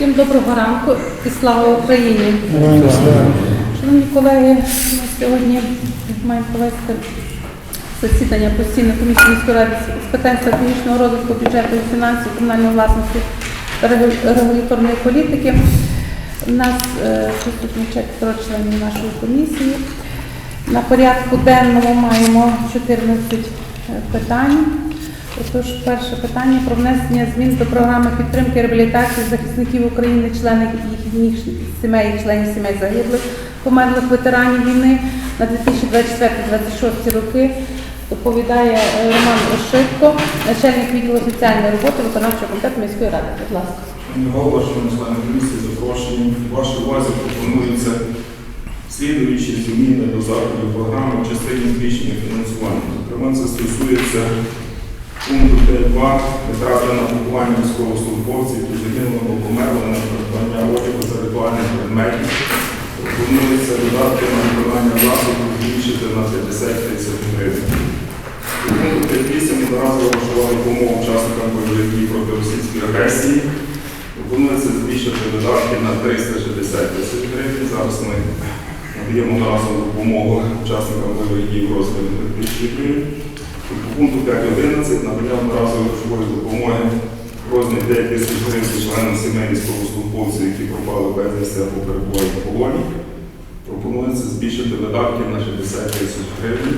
Всім доброго ранку і слава Україні. Шановні колеги, ми сьогодні маємо провести засідання постійної комісії міської ради з питань стратегічного розвитку бюджету і фінансів, комунальної власності та регуляторної політики. У нас е, присутні четверо членів нашої комісії. На порядку денному маємо 14 питань. Отож, перше питання про внесення змін до програми підтримки реабілітації захисників України, членів їхніх сімей, членів сімей загиблих, померлих ветеранів війни на 2024-2026 роки. Доповідає е, Роман Ошитко, начальник відділу соціальної роботи виконавчого комітету міської ради. Будь ласка. Голова, шановні члени комісії, запрошені. Вашій увазі пропонується слідуючі зміни до заходів програми в частині збільшення фінансування. Зокрема, це стосується пункту 5.2 витрати на пакування військовослужбовців, які загинули або померли на придбання одягу за ритуальних предметів. Пропонується видатки на виконання заходу збільшити на 50 тисяч гривень. У пункту 5.8 одноразово грошова допомога учасникам бойових дій проти російської агресії. Пропонується збільшити видатки на 360 тисяч гривень. Зараз ми надаємо одноразову допомогу учасникам бойових дій в розмірі 3 тисячі гривень. По пункту 5.11 надання одноразової грошової допомоги в розмірі 9 тисяч гривень членам сімей військовослужбовців, які пропали безвісти або перебувають в полоні. Пропонується збільшити видатки на 60 тисяч гривень.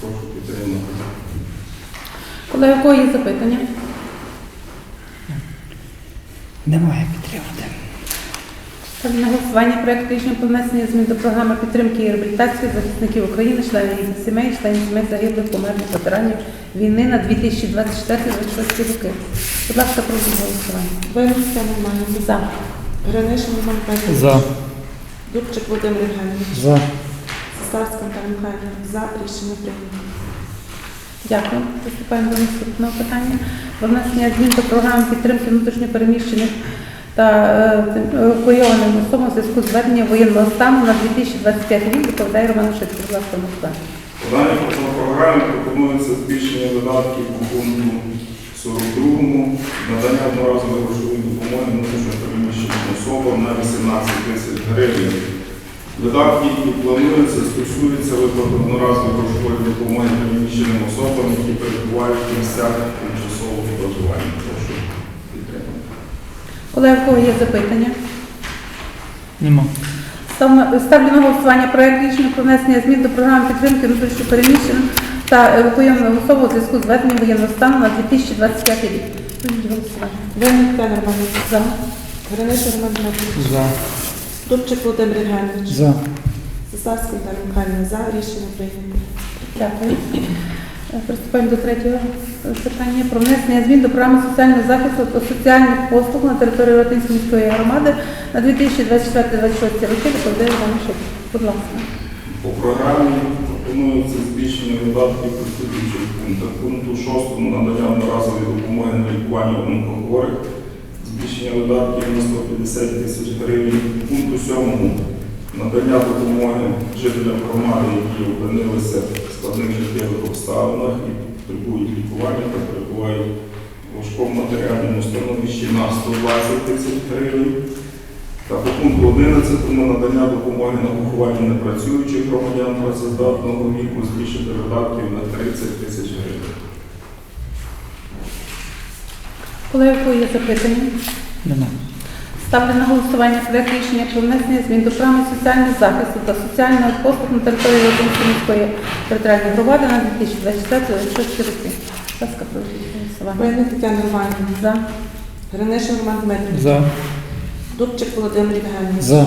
Прошу підтримати. Колеги, у кого є запитання? Немає підтримати. Ставлю на голосування проект рішення про внесення змін до програми підтримки і реабілітації захисників України, членів їхніх сімей, членів сімей загиблих померлих ветеранів війни на 2024-2026 роки. Будь ласка, прошу голосування. Винницька немає. За. Гринишин Роман Петрович. За. Дубчик Володимир Євгенович. За. Сестарська Наталя Михайлівна. За. Рішення прийнято. Дякую. Приступаємо до наступного питання. Про внесення змін до програми підтримки внутрішньопереміщених та е, евакуйованим особам у зв'язку з введенням воєнного стану на 2025 рік доповідає Роман Шитко. Будь ласка, Москва. У даній програмі пропонується збільшення видатків по пункту 42-му, надання одноразової грошової допомоги внутрішньо переміщеним особам на 18 тисяч гривень. Видатки, які плануються, стосуються виплати одноразової грошової допомоги переміщеним особам, які перебувають в місцях тимчасового проживання. Колеги, у кого є запитання? Нема. Ставлю на голосування проект рішення про внесення змін до програми підтримки внутрішньопереміщених та евакуйованих особ у зв'язку з введенням воєнного стану на 2025 рік. Голосування. Винницька За. Гринишин Роман. За. Дубчик Володимир Євгенович. За. Сестарська Наталя Михайлівна. За. Рішення прийнято. Дякую. Приступаємо до третього питання про внесення змін до програми соціального захисту та соціальних послуг на території Ротинської міської громади на 2024-2026 роки. Доповідає Іван Шик. Будь ласка. По програмі пропонується збільшення видатків по слідуючих пунктах. Пункту 6 надання одноразової допомоги на лікування онкохворих, збільшення видатків на 150 тисяч гривень. Пункту 7 надання допомоги жителям громади, які опинилися в складних життєвих обставинах і потребують лікування та перебувають в важкому матеріальному становищі на 120 тисяч гривень. Та по пункту 11 на надання допомоги на поховання непрацюючих громадян працездатного віку збільшити видатків на 30 тисяч гривень. Колеги, є запитання? Нема. Ставлю на голосування проект рішення про внесення змін до програми соціального захисту та соціального послуг на території Ротинської міської територіальної громади на 2024-2026 роки. Будь ласка, прошу голосування. Винник Тетяна Романівна. За. Гринишин Роман Дмитрович. За. Дубчик Володимир Євгенович. За.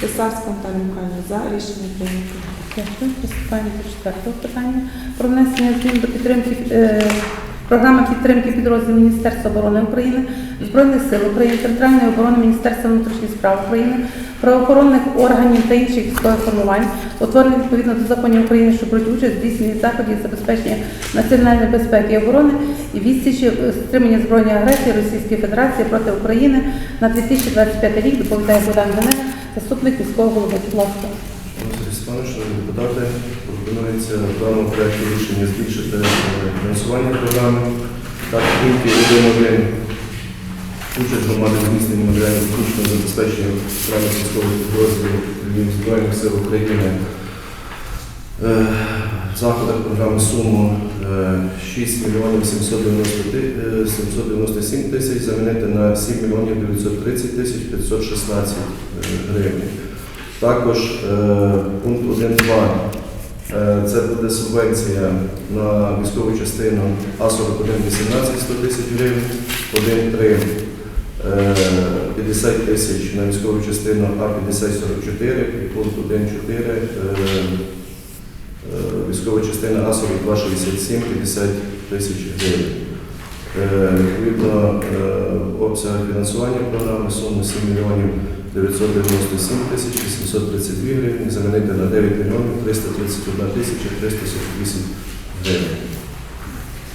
Сестарська Наталя Михайлівна. За. Рішення прийнято. Дякую. Приступаємо до четвертого питання про внесення змін до підтримки е, програми підтримки підрозділів Міністерства оборони України, Збройних сил України, територіальної оборони Міністерства внутрішніх справ України, правоохоронних органів та інших військових формувань, утворені відповідно до законів України, що беруть участь здійсненні заходів забезпечення національної безпеки і оборони і відсічі стримання збройної агресії Російської Федерації проти України на 2025 рік доповідає Богдан Генек, заступник міського голови. Будь ласка. Депутати, пропонується в даному проєкті рішення збільшити е, фінансування програми. Так, пункті 1.1 участь громади в зміцненні матеріально-технічного забезпечення окремих військових підрозділів Збройних сил України. Е, В заходах програми суму е, 6 мільйонів 790 ти- е, 797 тисяч замінити на 7 мільйонів 930 тисяч 516 е, гривень. Також е, пункт 1.2 е, це буде субвенція на військову частину А4118 100 тисяч гривень, 1.3 е, 50 тисяч на військову частину А5044 і пункт 1.4 е, Е, військова частина А4267 50 тисяч гривень. Е, Відповідно, е, обсяг фінансування програми суми 7 мільйонів 997 тисяч 832 гривень замінити на 9 мільйонів 331 тисяча 348 гривень.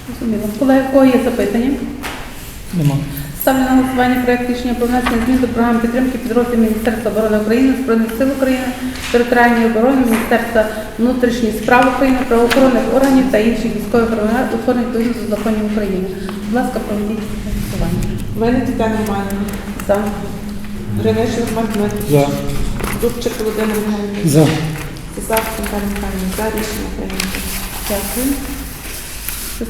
Зрозуміло. Колеги, кого є запитання? Нема. Ставлю на голосування проект рішення про внесення змін до програми підтримки підрозділів Міністерства оборони України, Збройних сил України, територіальної оборони, Міністерства внутрішніх справ України, правоохоронних органів та інших військових органів, утворених відповідно до законів України. Будь ласка, проведіть голосування. Венедік Тетяна Романівна. За. Гринишин Роман За. Дубчик Володимир Євгенович. За. Сосавська Наталія Михайлівна. За рішення прийнято. Дякую. До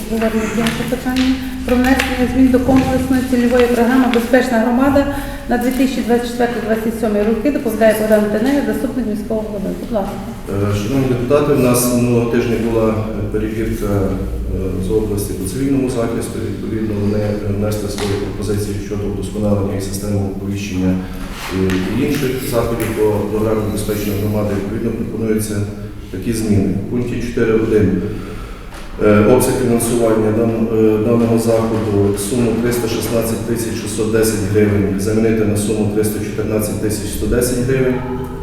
обговорення п'ятого питання про внесення змін до комплексної цільової програми Безпечна громада на 2024-2027 роки. Доповідає Богдан Тенега, заступник міського голови. Будь ласка. Е, Шановні депутати, у нас минулого тижня була перевірка е, з області по цивільному захисту. Відповідно, вони внесли свої пропозиції щодо вдосконалення і системи оповіщення і інших заходів по програмі безпечної громади. Відповідно, пропонуються такі зміни. В пункті 4.1 Е, Обсяг фінансування е, даного заходу суму 316 тисяч 610 гривень замінити на суму 314 тисяч 110 гривень.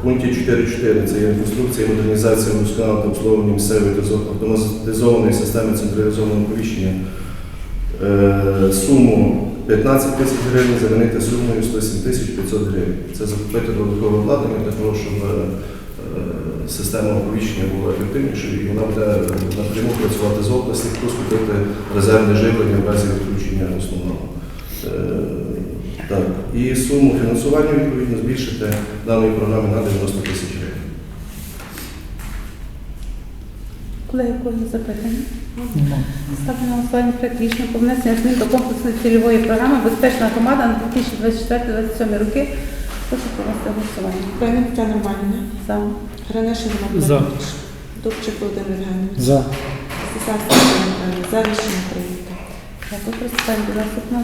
Пункті 4.4 це є реконструкція, модернізація військового та обслуговування місцевої автоматизованої системи централізованого оповіщення. Е, Суму 15 тисяч гривень замінити сумою 107 тисяч 500 гривень. Це закупити додаткове обладнання для того, щоб е, система оповіщення була ефективнішою і вона буде напряму працювати з області, плюс купити резервне живлення в разі відключення основного. Так. І суму фінансування відповідно збільшити даної програми на 90 тисяч гривень. Колеги, є запитання? Ставлю на голосування проект рішення про внесення змін до комплексної цільової програми Безпечна громада на 2024-2027 роки. Прошу провести голосування. Венедік Тетяна Романівна. За. Гринишин Роман За. Дубчик Володимир Євгенович. За. Наталія Михайлівна. За рішення прийнято. Дякую. Приступаємо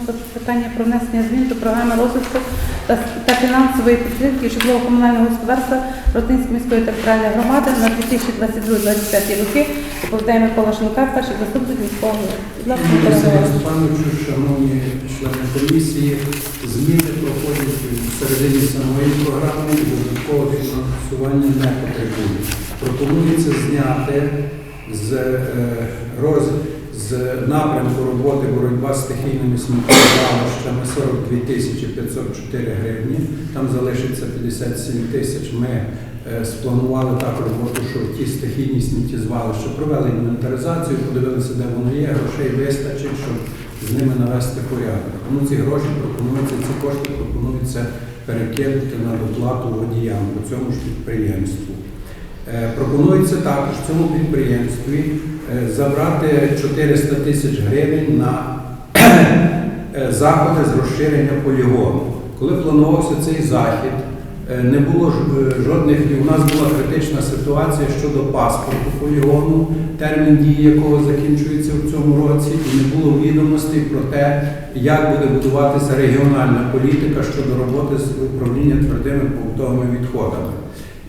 до питання про внесення змін до програми розвитку та, та фінансової підтримки житлово-комунального господарства Ротинської міської територіальної громади на 2022-2025 роки. Доповідає Микола Шнука, перший заступник міського Олександр шановні члени комісії, зміни проходять всередині самої програми і додаткового фінансування не потребують. Пропонується зняти з, е, роз, з напрямку роботи боротьба з стихійними сміттєзвалищами 42 тисячі 504 гривні. Там залишиться 57 тисяч. Ми е, спланували так роботу, що ті стихійні сміттєзвалища провели інвентаризацію, подивилися, де воно є, грошей вистачить, щоб з ними навести порядок. Тому ці гроші пропонуються, ці кошти пропонуються перекинути на доплату водіям по цьому ж підприємству. Е, Пропонується також цьому підприємстві забрати 400 тисяч гривень на е, заходи з розширення полігону. Коли планувався цей захід, е, не було е, жодних, і у нас була критична ситуація щодо паспорту полігону, термін дії якого закінчується в цьому році, і не було відомостей про те, як буде будуватися регіональна політика щодо роботи з управління твердими побутовими відходами.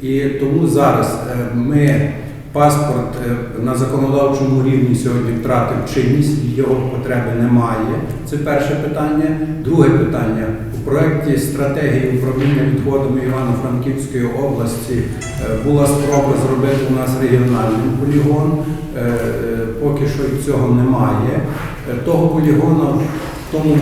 І тому зараз е, ми паспорт е, на законодавчому рівні сьогодні втратив чинність, його потреби немає. Це перше питання. Друге питання у проєкті стратегії управління відходами Івано-Франківської області е, була спроба зробити у нас регіональний полігон. Е, Поки що цього немає. Того полігону в тому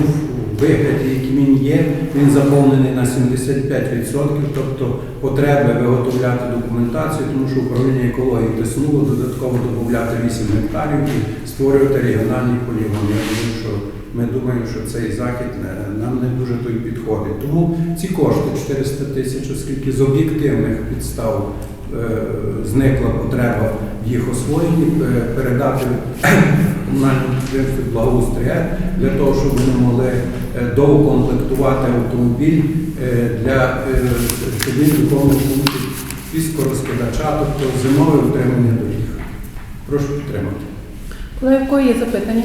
вигляді, який він є, він заповнений на 75%, тобто потреби виготовляти документацію, тому що управління екології тиснуло додатково додати 8 гектарів і створювати регіональний полігон. Я що ми думаємо, що цей захід е, нам не дуже той підходить. Тому ці кошти 400 тисяч, оскільки з об'єктивних підстав е, зникла потреба в їх освоєнні, е, передати підприємству благоустрія для того, щоб вони могли е, доукомплектувати автомобіль е, для е, він виконував піскорозкидача, тобто зимове утримання доріг. Прошу підтримати. Колеги, в кого є запитання?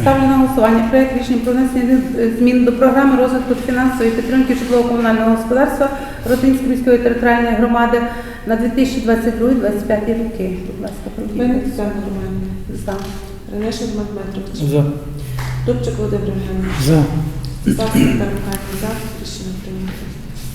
Ставлю на голосування проект рішення про внесення змін до програми розвитку фінансової підтримки житлово-комунального господарства Ротинської міської територіальної громади на 2022-2025 роки. Будь ласка, Романівна. За. Гринишин Дмитро Дмитрович. За. Дубчик Володимир Євгенович. За. Ставський Наталія За. Рішення прийнято.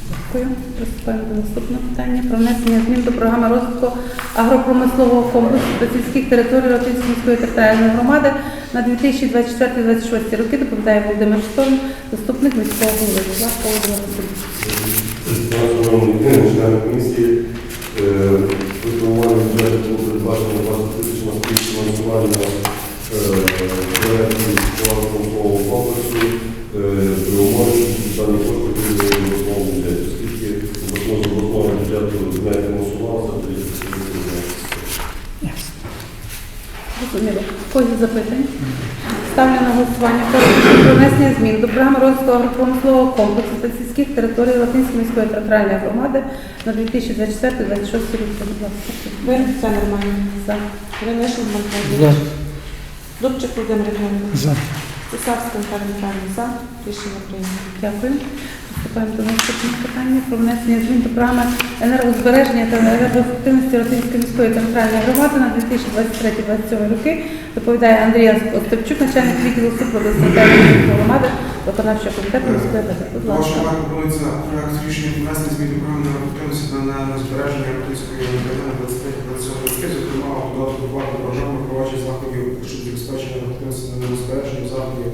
Дякую. Приступаємо до наступного питання про внесення змін до програми розвитку агропромислового комплексу та сільських територій Ротинської міської територіальної громади на 2024-2026 роки. Доповідає Володимир Шторм, заступник міського голови. Будь ласка, Володимир Васильович. Члени комісії, випробування бюджету було передбачено 20 тисяч на співфінансування проєктів промислового комплексу при умові, що дані кошти будуть в обласному бюджеті, оскільки обласного з обласного бюджету не фінансувалося, то є Зрозуміло. В запитання? Ставлю на голосування про про внесення змін до програми розвитку агропромислового комплексу та сільських територій Латинської міської територіальної громади на 2024-2026 рік. Будь ласка. Винник Тетяна нормально. За. За. Дмитрович. Дубчик Володимир Євгенович. За. Ставський Наталія Михайлівна. За. Рішення прийнято. Дякую. Приступаємо до наступного питання про внесення змін до програми енергозбереження та енергоефективності Російської міської територіальної громади на 2023-2027 роки. Доповідає Андрій Остапчук, начальник відділу супроводу стратегії міської громади, виконавчого комітету міської ради. Будь Ваша ласка. увага пропонується проект рішення внесення змін до програми ефективності та на збереження Європейської енергетики 25 роки, зокрема додатку до програми впровадження заходів щодо забезпечення ефективності та небезпечення заходів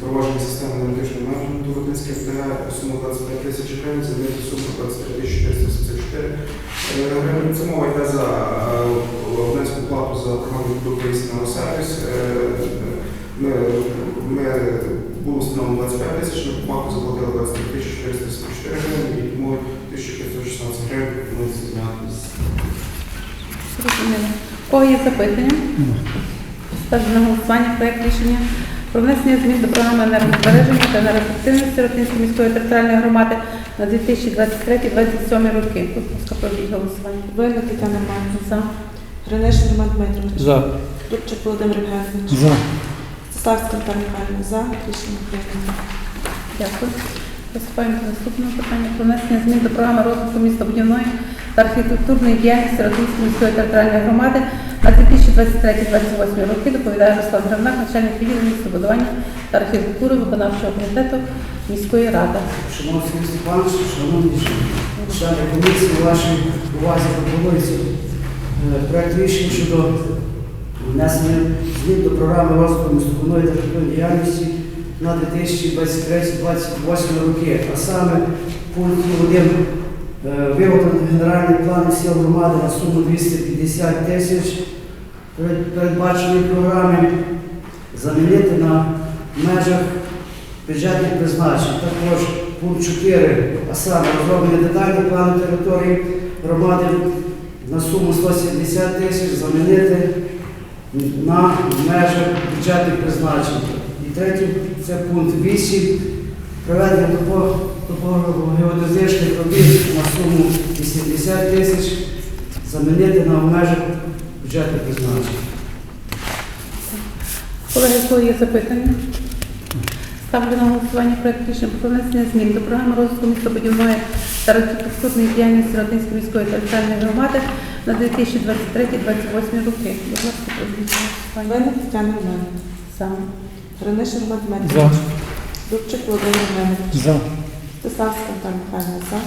запровадження системи енергетичного менеджменту Ротинське ФТГ сума 25 тисяч гривень, замінити суму 25 тисяч 474 гривень. Це мова йде за е, плату за програму продукти на сервіс. Е, Ми, ми було встановлено 25 тисяч, ми по заплатили 23 тисячі 474 гривень, і тому 1516 гривень пропонується зняти з Зрозуміло. В кого є запитання? Ставлю на голосування проект рішення про внесення змін до програми енергозбереження та енергоефективності Ротинської міської територіальної громади на 2023-2027 роки. Будь ласка, проведіть голосування. Винник Тетяна Романівна. За. Гринеш Роман Дмитрович. За. Дубчик Володимир Євгенович. За. Ставський Наталія Михайлівна. За. Рішення прийнято. Дякую. Приступаємо до наступного питання про внесення змін до програми розвитку містобудівної та архітектурної діяльності Ротинської міської територіальної громади на 2023-2028 роки. Доповідає Руслан Гравнак, начальник відділу містобудування та архітектури виконавчого комітету міської ради. Шановний Сергій Степанович, шановні члени комісії, вашій увазі пропонується е, проект рішення щодо внесення змін до програми розвитку містобудівної та житлової діяльності на 2023-2028 роки, а саме пункт 1 е, виготовлено генеральний план сіл громади на суму 250 тисяч перед- передбаченої програми замінити на межах бюджетних призначень. Також пункт 4, а саме розроблення детальних планів території громади на суму 170 тисяч замінити на межах бюджетних призначень. І третій це пункт 8. Проведення топо- топогеодезичних робіт на суму 80 тисяч замінити на межах бюджетних призначень. Колеги, кого є запитання? Ставлю на голосування проект рішення про внесення змін до програми розвитку містобудівної та архітектурної діяльності Ротинської міської територіальної громади на 2023-2028 роки. Будь ласка, проведіть голосування. Тетяна Романівна. За. Гринишин За. Дубчик Володимир Євгенович. За. Ставський Наталія Михайлівна. За.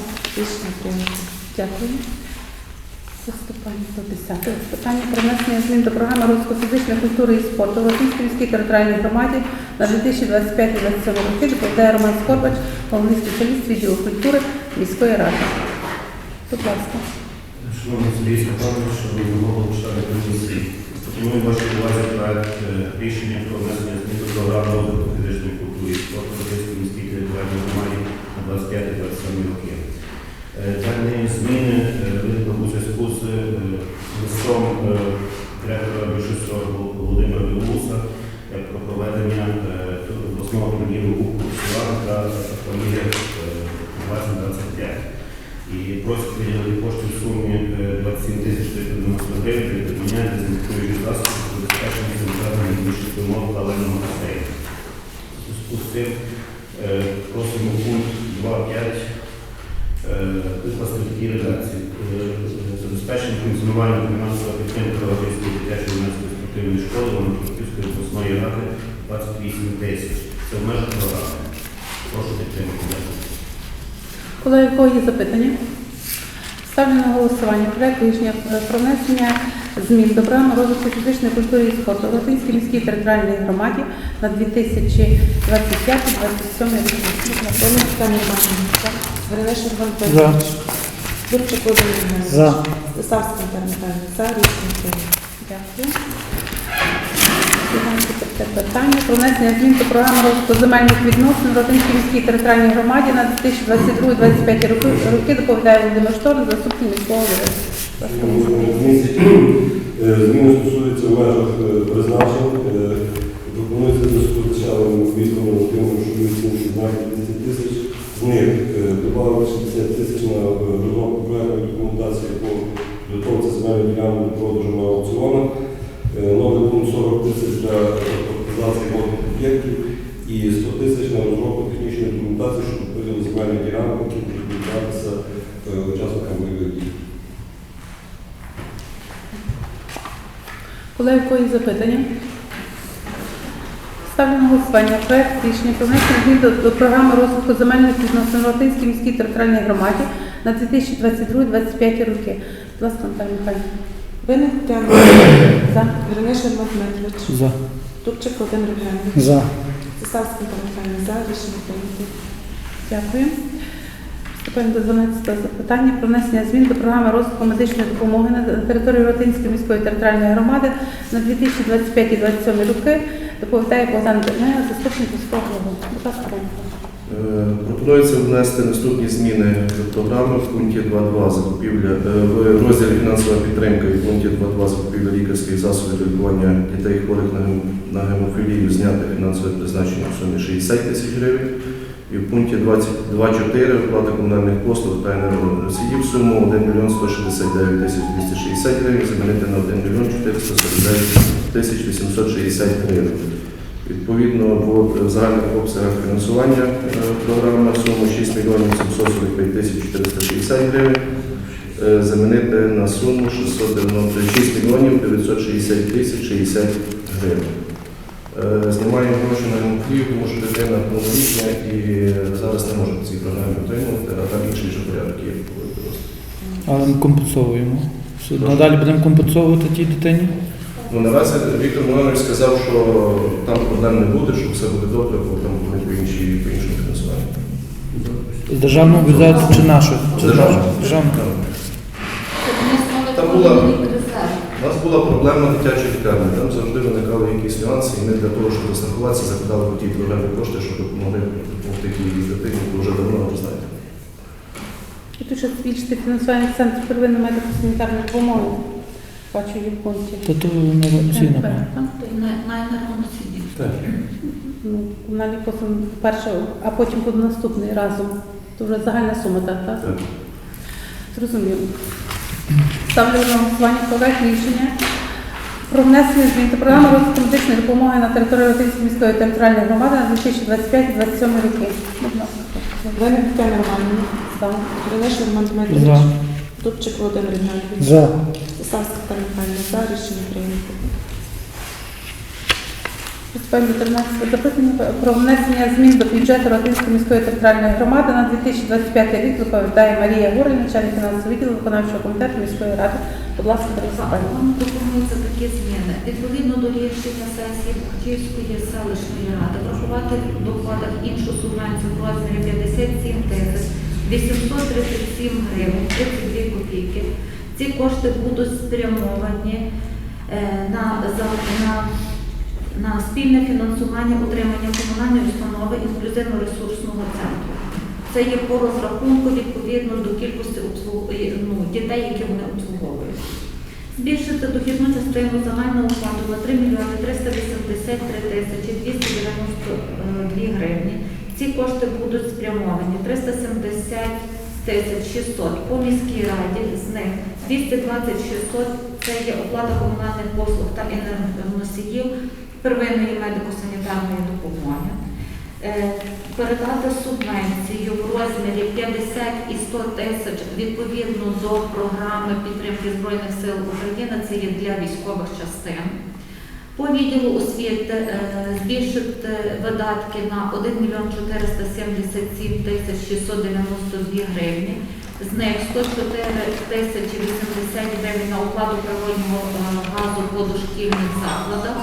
Рішення прийнято. Дякую. Приступаємо до 10 питання про внесення змін до програми розвитку фізичної культури і спорту в Латинській міській територіальній громаді на 2025-2027 роки доповідає Роман Скорбач, головний спеціаліст відділу культури міської ради. Будь ласка. Шановний Сергій Степанович, шановні голови члени комісії, пропоную вашій увазі проект е, рішення про внесення змін до програми розвитку фізичної культури і спорту в міській територіальній громаді на 25-27 роки. Е, Дані зміни е, виникли у зв'язку з листом директора Більшовського Володимира Білоуса про проведення обласного турніру Кубку села та фамілія 2025 і просять виділити кошти в сумі е, 27 тисяч 390 гривень придбання дезінфікуючих засобів з забезпечення санітарної гігієнічних вимог та леного басейну. Зв'язку з цим е, просимо пункт 2.5 е, викласти в такій редакції. Е, Забезпечення функціонування фінансової підтримки Європейської дитячої юнацької спортивної школи Івано-Франківської обласної ради 28 тисяч. Це в межах програми. Прошу підтримати. Колеги, кого є запитання? Ставлю на голосування проект рішення про внесення змін до програми розвитку фізичної культури і спорту в Латинській міській територіальній громаді на 2025-2027 роки. Винник Тетяна Іванівна. Гринишин Іван За. Петрович. Дубчик Володимир Євгенович. За. Стасавська Наталія. За. Рішення прийнято. Дякую. Питання про внесення змін до програми розвитку земельних відносин в Латинській міській територіальній громаді на 2022-2025 роки. Доповідає Володимир Шторм, заступник міського голови. Е, Зміни стосуються в межах е, призначень. Е, Пропонується зв'язку з началом військовим активним, що відсінки знаки 200 тисяч. З них додали 60 тисяч на розробку проектної документації по підготовці земельної ділянки до продажу на аукціонах. Новий пункт 40 тисяч для автоматизації водних об'єктів і 100 тисяч на розробку технічної документації, щоб поділ земельних ділянок, які будуть віддатися е, учасникам бойових дій. Колеги, кого запитання? Ставлю на голосування проект рішення про внесення змін до, до програми розвитку земельних відносин в Латинській міській територіальній громаді на 2022-2025 роки. Будь ласка, Наталія Михайлівна. Винник Тетяна За. Гринишин Іван Дмитрович. За. Дубчик Володимир Євгенович. За. Стасавська Наталія За. Рішення прийнято. Дякую. Приступаємо до 12 запитання про внесення змін до програми розвитку медичної допомоги на території Ротинської міської територіальної громади на 2025-2027 роки. Доповідає Богдан Дернега, заступник міського голови. Будь ласка. Е, Пропонується внести наступні зміни до програми в пункті 2.2 закупівля е, в розділі фінансова підтримка і в пункті 2.2 закупівля лікарських засобів лікування дітей хворих на гемофілію зняти фінансове призначення в сумі 60 тисяч гривень. І в пункті 22.4 оплата комунальних послуг та енергоносіїв суму 1 мільйон 169 тисяч 260 гривень замінити на 1 мільйон 449 тисяч 860 гривень. Відповідно, в загальних обсягах фінансування е, програми на суму 6 мільйонів 745 тисяч 460 гривень е, замінити на суму 696 мільйонів 960 тисяч 60 гривень. Е, Знімаємо гроші на гемофілію, тому що дитина повнолітня і зараз не може по цій програмі отримувати, а там інший вже порядок є. Але ми компенсовуємо. Надалі будемо компенсовувати тій дитині. Ну, наразі Віктор Миланович сказав, що там проблем не буде, що все буде добре, бо там вони по іншій по іншому фінансуванню. З державного бюджету чи нашого? Державного. Державного. Там була, у нас була проблема дитячої лікарні, там завжди виникали якісь нюанси, і ми для того, щоб застрахуватися, закладали по тій програмі кошти, щоб допомогли допомогти тій дитині, бо вже давно ви знаєте. І тут ще збільшити фінансування центру первинної медико-санітарної допомоги. Бачу, є в пункті. Та то на ці, напевно. Так? Ну, комунальні послуги перше, а потім буде наступний разом. То вже загальна сума, так? Так. Зрозуміло. Ставлю на голосування колег рішення про внесення змін до програми розвитку медичної допомоги на території Латинської міської територіальної громади на 2025-2027 роки. Будь ласка. За. Гринишин Іван Дмитрович. Дубчик Володимир Ігнатович. За. Стасавська Михайлівна. За. Рішення прийнято. Приступаємо 13 запитання про внесення змін до бюджету Родинської міської територіальної громади на 2025 рік доповідає Марія Гурин, начальник фінансового відділу виконавчого комітету міської ради. Будь ласка. Вам пропонуються такі зміни. Відповідно до рішення сесії Бухтівської селищної ради врахувати в докладах іншу субвенцію в розмірі 57 тисяч 837 гривень 32 копійки. Ці кошти будуть спрямовані е, на, на, на спільне фінансування утримання комунальної установи інклюзивно-ресурсного центру. Це є по розрахунку відповідно до кількості обслуг- е, ну, дітей, які вони обслуговують. Збільшити дохідну частину загального фонду на 3 мільйони 383 тисячі 292 гривні. Ці кошти будуть спрямовані 370 тисяч 600 по міській раді, з них 220 600 – це є оплата комунальних послуг та енергоносіїв первинної медико-санітарної допомоги. Е, Передати субвенцію в розмірі 50 і 100 тисяч відповідно до програми підтримки Збройних сил України, це є для військових частин. По відділу освіти е, збільшити видатки на 1 мільйон 477 тисяч 692 гривні. З них 104 тисячі 80 гривень на оплату природнього е, газу по дошкільних закладах.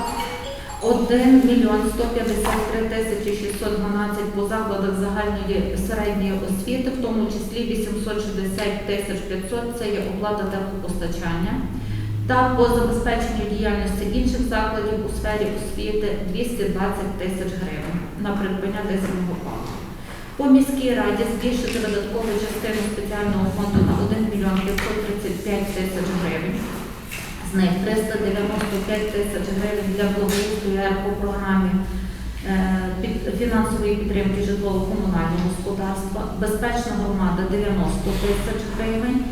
1 мільйон 153 тисячі 612 по закладах загальної середньої освіти, в тому числі 860 тисяч 500 – це є оплата теплопостачання. Та по забезпеченню діяльності інших закладів у сфері освіти 220 тисяч гривень на придбання дизельного палива. По міській раді збільшити видаткову частину спеціального фонду на 1 мільйон 535 тисяч гривень. З них 395 тисяч гривень для благоустрою по програмі е, фінансової підтримки житлово-комунального господарства, безпечна громада 90 тисяч гривень,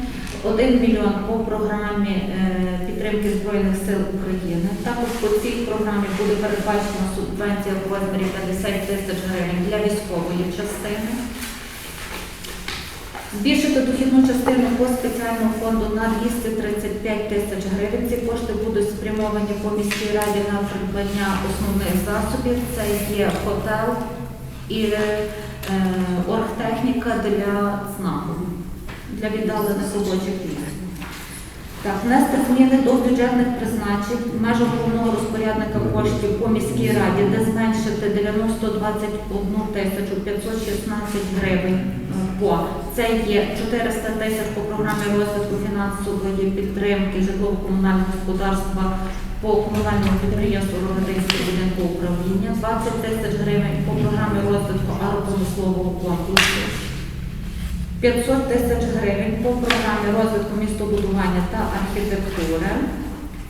1 мільйон по програмі е, підтримки Збройних сил України. Також по цій програмі буде передбачена субвенція в розмірі 50 тисяч гривень для військової частини. Збільшити дохідну частину по спеціальному фонду на 235 тисяч гривень. Ці кошти будуть спрямовані по міській раді на придбання основних засобів. Це є хотел і е, оргтехніка для ЦНАПу, для віддалених робочих місць. Так, внести зміни до бюджетних призначень в межах головного розпорядника коштів по міській раді, де зменшити 9021 тисячу 516 гривень по це є 400 тисяч по програмі розвитку фінансової підтримки житлово-комунального господарства по комунальному підприємству Рогатинського будинку управління, 20 тисяч гривень по програмі розвитку агропромислового комплексу. 500 тисяч гривень по програмі розвитку містобудування та архітектури,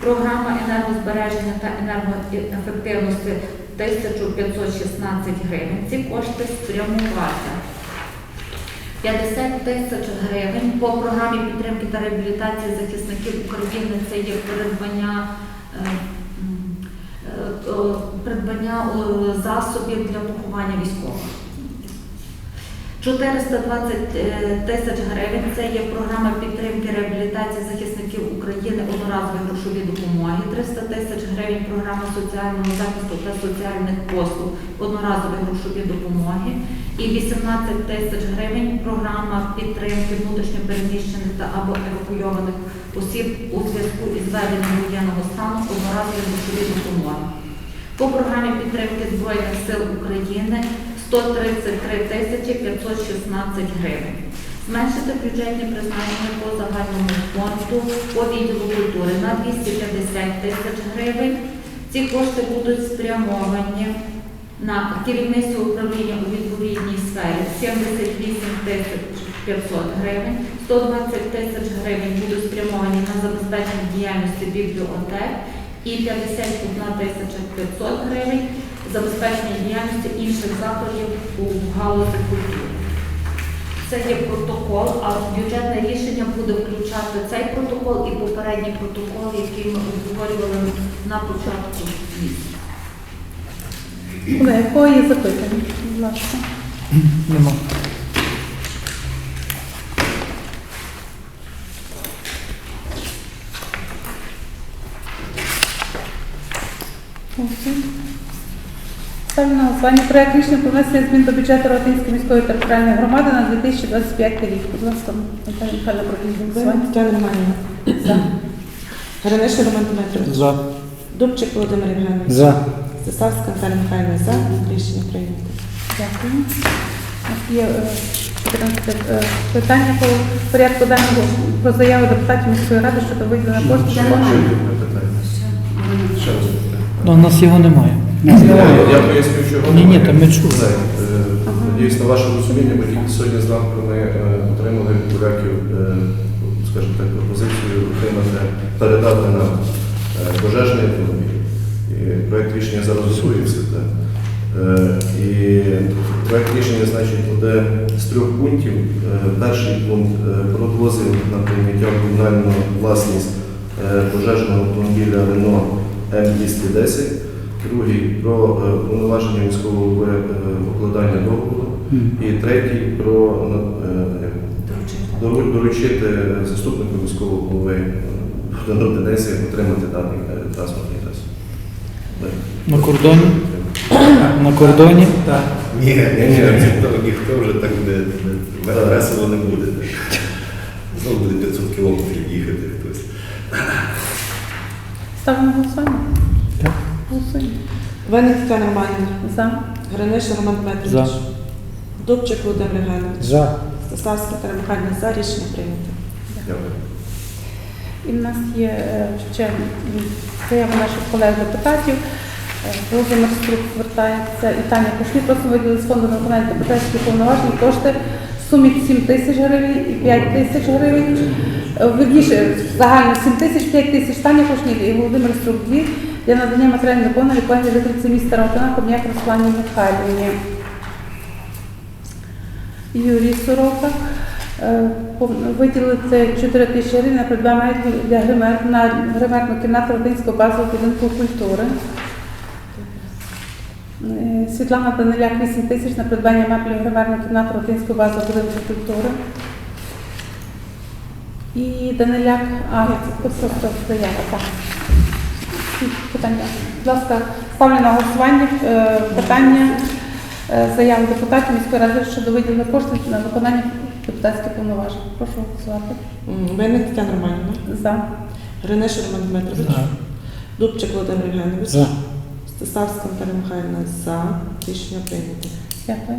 програма енергозбереження та енергоефективності 1516 гривень. Ці кошти спрямувати. 50 тисяч гривень по програмі підтримки та реабілітації захисників України. Це є придбання, е, е, придбання засобів для поховання військових. 420 е, тисяч гривень. Це є програма підтримки реабілітації захисників України одноразові грошові допомоги, 300 тисяч гривень програма соціального захисту та соціальних послуг, одноразові грошові допомоги. І 18 тисяч гривень програма підтримки внутрішньопереміщених та або евакуйованих осіб у зв'язку із введенням воєнного стану одноразові грошові допомоги. По програмі підтримки Збройних сил України 133 тисячі 516 гривень. Зменшити бюджетні призначення по загальному фонду по відділу культури на 250 тисяч гривень. Ці кошти будуть спрямовані на керівництво управління у відповідній сфері 78 тисяч 500 гривень, 120 тисяч гривень будуть спрямовані на забезпечення діяльності бібліотек і 51 тисяча 500 гривень забезпечення діяльності інших закладів у галузі культури. Це є протокол, а бюджетне рішення буде включати цей протокол і попередній протокол, який ми обговорювали на початку місяця. Колеги, кого є запитання? Будь ласка. Нема. Ставлю на голосування проект рішення про внесення змін до бюджету Ротинської міської територіальної громади на 2025 рік. Будь ласка, Наталія Михайловна, проведіть Тетяна Романівна. За. Гринишин Роман Дмитрович. За. Дубчик Володимир Євгенович. За. Стасавська Наталія Михайлівна. За. Рішення прийнято. Дякую. У нас є е, 14 е, питання по порядку денного про заяву депутатів міської ради щодо виділення коштів. Ще раз. Ну, у нас його немає. Я поясню, чого. Ні, ні, ми чули. Е, Надіюсь на ваше розуміння, бо тільки сьогодні зранку ми е, отримали від поляків, е, скажімо так, пропозицію отримати, передати нам пожежний автомобіль. І проект рішення зараз. Е, І проект рішення, значить, буде з трьох пунктів. Перший пункт про дозвіл на прийняття комунальну власність пожежного автомобіля Renault М210. Другий про е, повноваження міського голови е, укладання договору. І третій про е, доручити заступнику міського голови Богдану Денисі отримати даний транспортний засіб. На кордоні. На кордоні. Так. Ні, ні, ні. ніхто, вже так весело не буде. Знову буде 500 кілометрів їхати хтось. Ставлю на голосування. Тетяна Романівна. За. Гринишин Роман Дмитрович. За. Дубчик Володимир Євгенович. За. Стасавська Наталія Михайлівна. За. Рішення прийнято. Дякую. І в нас є е, ще заява наших колег депутатів. Е, Володимир Струк звертається і Таня Кушні просимо виділити з фонду на виконання депутатських повноважень кошти в сумі 7 тисяч гривень і 5 тисяч гривень. Е, Вірніше, загально 7 тисяч, 5 тисяч Таня Кушні і Володимир Струк 2 для надання матеріальної допомоги лікування жительці міста Ротина Корняк Руслані Михайлівні. Юрій Сорока. Е, Виділити 4 тисячі гривень на придбання для гример, на гримерну кімнату Родинського базового будинку культури. Е, Світлана Даниляк 8 тисяч на придбання меблів гримерної кімнати Родинського базового будинку культури. І Даниляк, а, це просто. Всі Питання. Будь ласка, ставлю на голосування е, питання е, заяви депутатів міської ради щодо виділення коштів на виконання депутатських повноважень. Прошу голосувати. Винник Тетяна Романівна. За. Гринишин Роман Дмитрович. За. Дубчик Володимир Євгенович. За. Стасавська Михайлівна. За. Рішення прийнято. Дякую.